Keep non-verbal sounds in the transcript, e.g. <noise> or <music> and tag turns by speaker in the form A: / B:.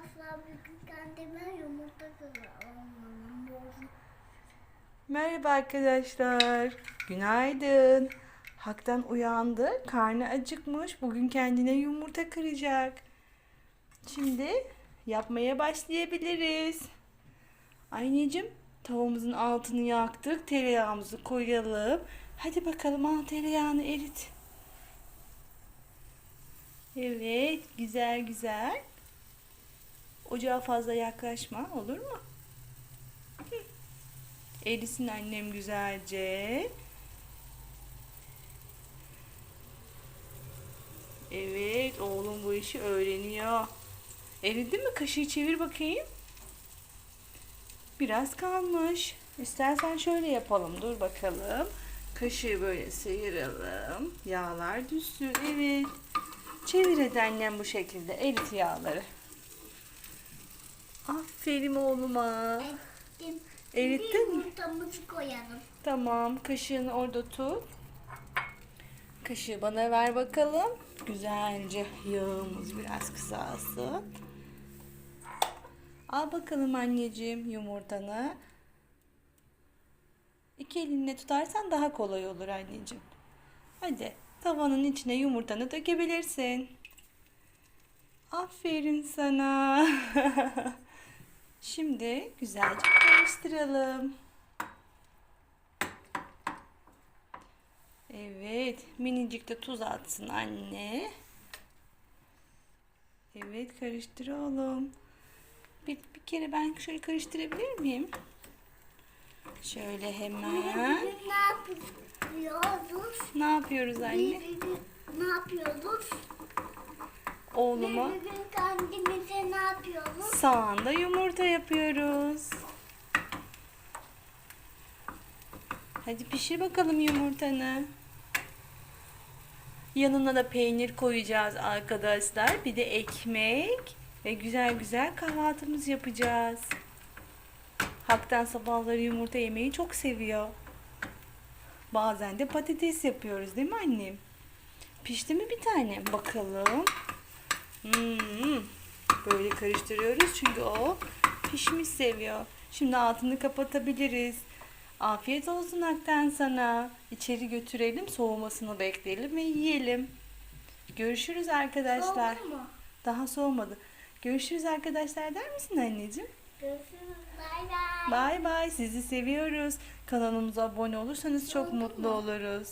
A: asla bir gün kendime yumurta kırarım.
B: Merhaba arkadaşlar. Günaydın. Hak'tan uyandı. Karnı acıkmış. Bugün kendine yumurta kıracak. Şimdi yapmaya başlayabiliriz. Anneciğim tavamızın altını yaktık. Tereyağımızı koyalım. Hadi bakalım al tereyağını erit. Evet güzel güzel. Ocağa fazla yaklaşma olur mu? Erisin annem güzelce. Evet oğlum bu işi öğreniyor. Eridi mi? Kaşığı çevir bakayım. Biraz kalmış. İstersen şöyle yapalım. Dur bakalım. Kaşığı böyle sıyıralım. Yağlar düşsün. Evet. Çevir annem bu şekilde. Erit yağları. Aferin oğluma.
A: Ettim.
B: Erittin mi?
A: Yumurtamızı koyalım.
B: Tamam. Kaşığını orada tut. Kaşığı bana ver bakalım. Güzelce yağımız biraz kısalsın. Al bakalım anneciğim yumurtanı. İki elinle tutarsan daha kolay olur anneciğim. Hadi tavanın içine yumurtanı dökebilirsin. Aferin sana. <laughs> Şimdi güzelce karıştıralım. Evet, minicik de tuz atsın anne. Evet, karıştır oğlum. Bir, bir kere ben şöyle karıştırabilir miyim? Şöyle hemen.
A: Ne yapıyoruz?
B: Ne yapıyoruz anne?
A: Ne yapıyoruz?
B: Oğluma
A: Bugün
B: sağında yumurta yapıyoruz. Hadi pişir bakalım yumurtanı. Yanına da peynir koyacağız arkadaşlar. Bir de ekmek ve güzel güzel kahvaltımız yapacağız. Hak'tan sabahları yumurta yemeyi çok seviyor. Bazen de patates yapıyoruz değil mi annem? Pişti mi bir tane? Bakalım. Hmm, böyle karıştırıyoruz çünkü o pişmiş seviyor. Şimdi altını kapatabiliriz. Afiyet olsun Hak'tan sana. İçeri götürelim, soğumasını bekleyelim ve yiyelim. Görüşürüz arkadaşlar.
A: Oldu mu?
B: Daha soğumadı. Görüşürüz arkadaşlar der misin anneciğim?
A: Görüşürüz. Bay bay.
B: Bay bay. Sizi seviyoruz. Kanalımıza abone olursanız çok
A: Oldu
B: mutlu
A: mu?
B: oluruz.